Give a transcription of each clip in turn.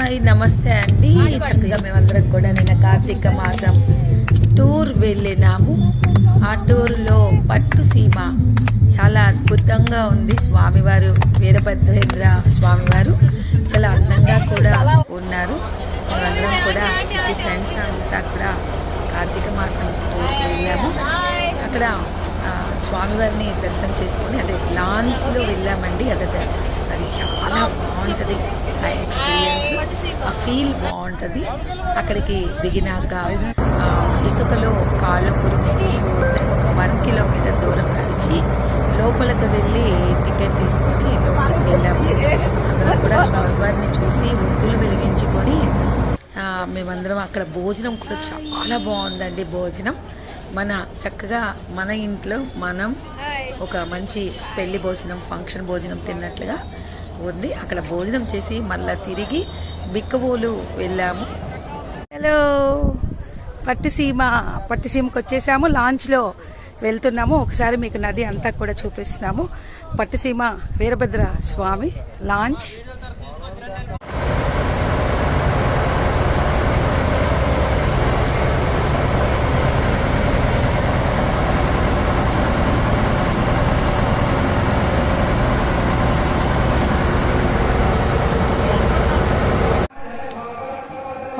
Hi నమస్తే అండి. చక్కగా మేమందరం కూడా నిన్న కార్తీక మాసం టూర్ వెళ్ళినాము. ఆ టూర్లో పట్టు సీమ చాలా అద్భుతంగా ఉంది. స్వామివారు వీరభద్రేంద్ర స్వామివారు చాలా అందంగా కూడా ఉన్నారు. మేమందరం కూడా ఫ్రెండ్స్ అంతా కూడా కార్తీక మాసం టూర్కి వెళ్ళాము. అక్కడ స్వామివారిని దర్శనం చేసుకొని అంటే లాంచ్లో వెళ్ళామండి. అది అది చాలా బాగుంటుంది. ఆ ఎక్స్పీరియన్స్ ఆ ఫీల్ బాగుంటుంది. అక్కడికి దిగినాక ఇసుకలో కాళ్ళు పురుగుతూ ఉంటే ఒక వన్ కిలోమీటర్ దూరం నడిచి లోపలికి వెళ్ళి టికెట్ తీసుకొని లోపలికి వెళ్ళాము. అందరం కూడా స్వామివారిని చూసి ఒత్తులు వెలిగించుకొని మేమందరం అక్కడ భోజనం కూడా చాలా బాగుందండి భోజనం. మన చక్కగా మన ఇంట్లో మనం ఒక మంచి పెళ్ళి భోజనం ఫంక్షన్ భోజనం తిన్నట్లుగా ఉంది. అక్కడ భోజనం చేసి మళ్ళీ తిరిగి బిక్కబోలు వెళ్ళాము. హలో. పట్టిసీమ పట్టిసీమకు వచ్చేసాము. లాంచ్లో వెళ్తున్నాము. ఒకసారి మీకు నది అంతా కూడా చూపిస్తున్నాము. పట్టిసీమ వీరభద్ర స్వామి లాంచ్.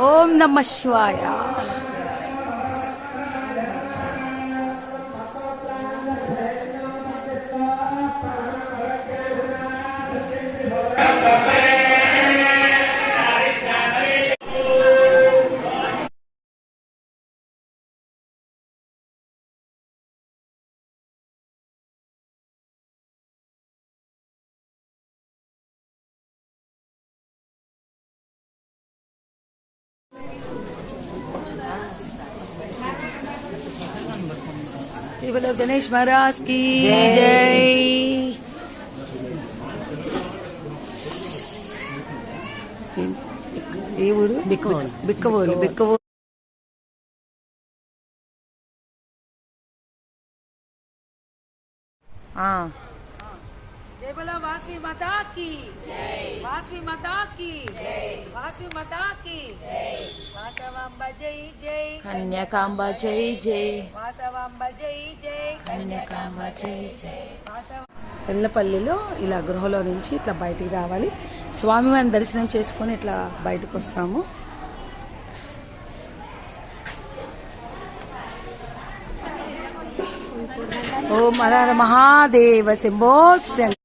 ఓం నమ శివాయ. बोलो गणेश महाराज की जय ఏ ఊరు బిక్కవోలు బిక్కవోలు బిక్కవోలు జై బోలో వాస్వి మాతా की వాస్వి మాతా की వాస్వి మాతా की వాసవాంబ జై జై కన్యకాంబ జై జై. కన్యకాంబ జై జై. వెల్లపల్లిలో ఇలా గృహలో నుంచి ఇట్లా బయటికి రావాలి. స్వామివారిని దర్శనం చేసుకొని ఇట్లా బయటకు వస్తాము. ఓ మర మహాదేవ శంభో శంకర